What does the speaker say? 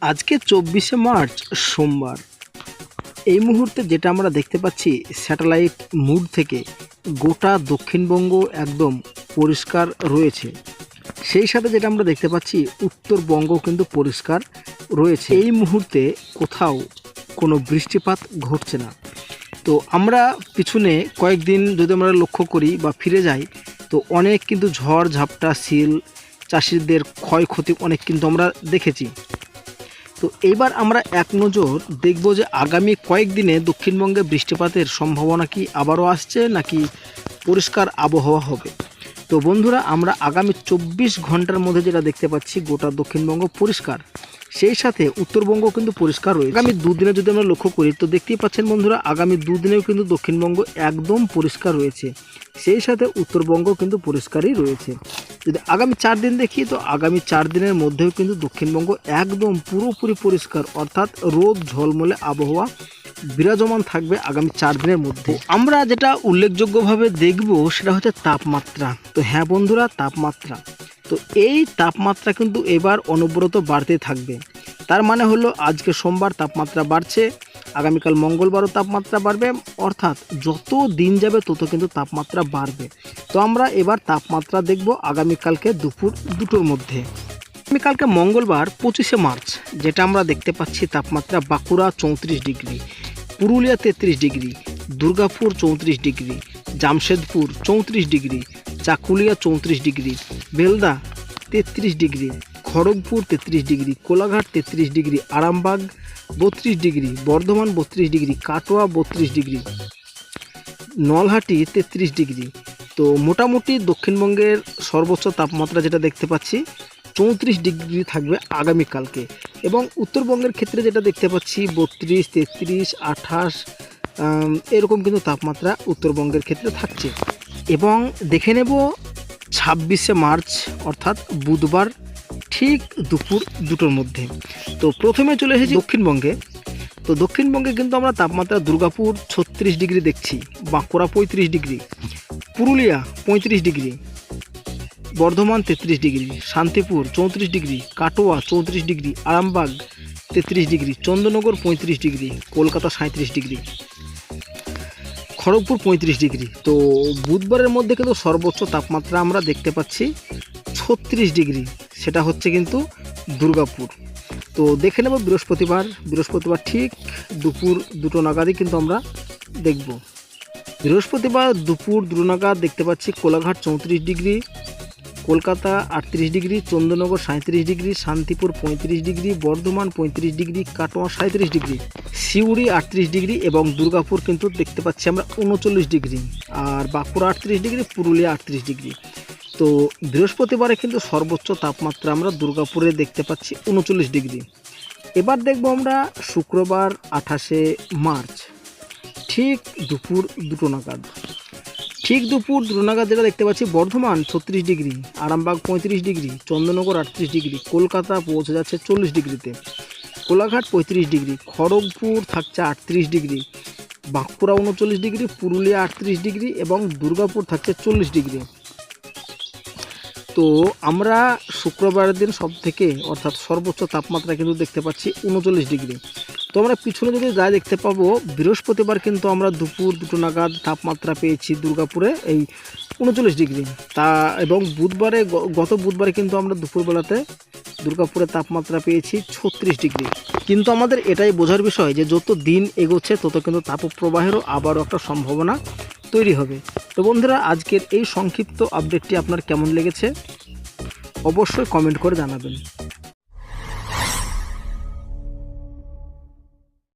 আজকে চব্বিশে মার্চ, সোমবার। এই মুহূর্তে যেটা আমরা দেখতে পাচ্ছি, স্যাটেলাইট মুড থেকে গোটা দক্ষিণবঙ্গ একদম পরিষ্কার রয়েছে। সেই সাথে যেটা আমরা দেখতে পাচ্ছি, উত্তরবঙ্গ কিন্তু পরিষ্কার রয়েছে। এই মুহূর্তে কোথাও কোনো বৃষ্টিপাত ঘটছে না। তো আমরা পিছনে কয়েকদিন যদি আমরা লক্ষ্য করি বা ফিরে যাই, তো অনেক কিন্তু ঝড়, ঝাপটা, শিল, চাষিদের ক্ষয়ক্ষতি অনেক কিন্তু আমরা দেখেছি। তো এবার আমরা এক নজর দেখব যে আগামী কয়েকদিনে দক্ষিণবঙ্গে বৃষ্টিপাতের সম্ভাবনা কি আবারও আসছে নাকি পরিষ্কার আবহাওয়া হবে? তো বন্ধুরা, আমরা আগামী চব্বিশ ঘণ্টার মধ্যে যেটা দেখতে পাচ্ছি, গোটা দক্ষিণবঙ্গ পরিষ্কার। সেই সাথে উত্তরবঙ্গ কিন্তু পরিষ্কার রয়েছে। আগামী দুদিনে যদি আমরা লক্ষ্য করি, তো দেখতেই পাচ্ছেন বন্ধুরা, আগামী দুদিনেও কিন্তু দক্ষিণবঙ্গ একদম পরিষ্কার রয়েছে। সেই সাথে উত্তরবঙ্গ কিন্তু পরিষ্কারই রয়েছে। যদি আগামী চার দিন দেখি, তো আগামী চার দিনের মধ্যেও কিন্তু দক্ষিণবঙ্গ একদম পুরোপুরি পরিষ্কার। অর্থাৎ রোদ, ঝলমলে আবহাওয়া বিরাজমান থাকবে আগামী চার দিনের মধ্যে। আমরা যেটা উল্লেখযোগ্যভাবে দেখব, সেটা হচ্ছে তাপমাত্রা। তো হ্যাঁ বন্ধুরা, তাপমাত্রা। তো এই তাপমাত্রা কিন্তু এবার অনবরত বাড়তে থাকবে। তার মানে হলো আজকে সোমবার তাপমাত্রা বাড়ছে, আগামীকাল মঙ্গলবারও তাপমাত্রা বাড়বে, অর্থাৎ যত দিন যাবে তত কিন্তু তাপমাত্রা বাড়বে। তো আমরা এবার তাপমাত্রা দেখব আগামীকালকে দুপুর দুটোর মধ্যে। আগামীকালকে মঙ্গলবার পঁচিশে মার্চ, যেটা আমরা দেখতে পাচ্ছি তাপমাত্রা বাঁকুড়া চৌত্রিশ ডিগ্রি, পুরুলিয়া তেত্রিশ ডিগ্রি, দুর্গাপুর চৌত্রিশ ডিগ্রি, জামশেদপুর চৌত্রিশ ডিগ্রি, চাকুলিয়া চৌত্রিশ ডিগ্রি বেলদা, তেত্রিশ ডিগ্রি, খড়গপুর, তেত্রিশ ডিগ্রি, কোলাঘাট, তেত্রিশ ডিগ্রি, আরামবাগ, বত্রিশ ডিগ্রি, বর্ধমান, বত্রিশ ডিগ্রি, কাটোয়া, বত্রিশ ডিগ্রি। নলহাটি, তেত্রিশ ডিগ্রি। তো মোটামুটি দক্ষিণবঙ্গের সর্বোচ্চ তাপমাত্রা যেটা দেখতে পাচ্ছি, চৌত্রিশ ডিগ্রি থাকবে আগামীকালকে। এবং উত্তরবঙ্গের ক্ষেত্রে যেটা দেখতে পাচ্ছি, বত্রিশ, তেত্রিশ, আঠাশ এরকম কিন্তু তাপমাত্রা উত্তরবঙ্গের ক্ষেত্রে থাকছে। এবং দেখে নেব ছাব্বিশে মার্চ, অর্থাৎ বুধবার ঠিক দুপুর দুটোর মধ্যে। তো প্রথমে চলে এসেছি দক্ষিণবঙ্গে। তো দক্ষিণবঙ্গে কিন্তু আমরা তাপমাত্রা দুর্গাপুর ছত্রিশ ডিগ্রি দেখছি, বাঁকুড়া পঁয়ত্রিশ ডিগ্রি, পুরুলিয়া পঁয়ত্রিশ ডিগ্রি, বর্ধমান তেত্রিশ ডিগ্রি, শান্তিপুর চৌত্রিশ ডিগ্রি, কাটোয়া চৌত্রিশ ডিগ্রি, আরামবাগ তেত্রিশ ডিগ্রি, চন্দ্রনগর পঁয়ত্রিশ ডিগ্রি, কলকাতা সাঁত্রিশ ডিগ্রি। খড়গপুর পঁয়ত্রিশ ডিগ্রি। তো বুধবারের মধ্যে কিন্তু সর্বোচ্চ তাপমাত্রা আমরা দেখতে পাচ্ছি ছত্রিশ ডিগ্রি। সেটা হচ্ছে কিন্তু দুর্গাপুর। তো দেখে নেব বৃহস্পতিবার। বৃহস্পতিবার ঠিক দুপুর দুটো নাগাদই কিন্তু আমরা দেখব। বৃহস্পতিবার দুপুর দুটো নাগাদ দেখতে পাচ্ছি কোলাঘাট চৌত্রিশ ডিগ্রি কলকাতা আটত্রিশ ডিগ্রি, চন্দ্রনগর সাঁত্রিশ ডিগ্রি, শান্তিপুর পঁয়ত্রিশ ডিগ্রি, বর্ধমান পঁয়ত্রিশ ডিগ্রি, কাটোয়া সাঁত্রিশ ডিগ্রি। সিউড়ি আটত্রিশ ডিগ্রি এবং দুর্গাপুর কিন্তু দেখতে পাচ্ছি আমরা উনচল্লিশ ডিগ্রি। আর বাঁকুড়া আটত্রিশ ডিগ্রি, পুরুলিয়া আটত্রিশ ডিগ্রি। তো বৃহস্পতিবারে কিন্তু সর্বোচ্চ তাপমাত্রা আমরা দুর্গাপুরে দেখতে পাচ্ছি উনচল্লিশ ডিগ্রি। এবার দেখব আমরা শুক্রবার আঠাশে মার্চ, ঠিক দুপুর দুটো নাগাদ। ঠিক দুপুর দুটো নাগাদ যেটা দেখতে পাচ্ছি, বর্ধমান ছত্রিশ ডিগ্রি, আরামবাগ পঁয়ত্রিশ ডিগ্রি চন্দননগর আটত্রিশ ডিগ্রি, কলকাতা পৌঁছে যাচ্ছে চল্লিশ ডিগ্রিতে। কোলাঘাট পঁয়ত্রিশ ডিগ্রি, খড়গপুর থাকছে আটত্রিশ ডিগ্রি, বাঁকুড়া উনচল্লিশ ডিগ্রি, পুরুলিয়া আটত্রিশ ডিগ্রি এবং দুর্গাপুর থাকছে চল্লিশ ডিগ্রি। তো আমরা শুক্রবারের দিন সব থেকে অর্থাৎ সর্বোচ্চ তাপমাত্রা কিন্তু দেখতে পাচ্ছি উনচল্লিশ ডিগ্রি। তো আমরা পিছনে যদি যা দেখতে পাবো, বৃহস্পতিবার কিন্তু আমরা দুপুর দুটো নাগাদ তাপমাত্রা পেয়েছি দুর্গাপুরে এই উনচল্লিশ ডিগ্রি। তা এবং বুধবারে গত বুধবারে কিন্তু আমরা দুপুরবেলাতে দুর্গাপুরে তাপমাত্রা পেয়েছি ছত্রিশ ডিগ্রি। কিন্তু আমাদের এটাই বোঝার বিষয় যে যত দিন এগোচ্ছে, তত কিন্তু তাপপ্রবাহেরও আবারও একটা সম্ভাবনা তৈরি হবে। তো বন্ধুরা, আজকের এই সংক্ষিপ্ত আপডেটটি আপনার কেমন লেগেছে? অবশ্যই কমেন্ট করে জানাবেন।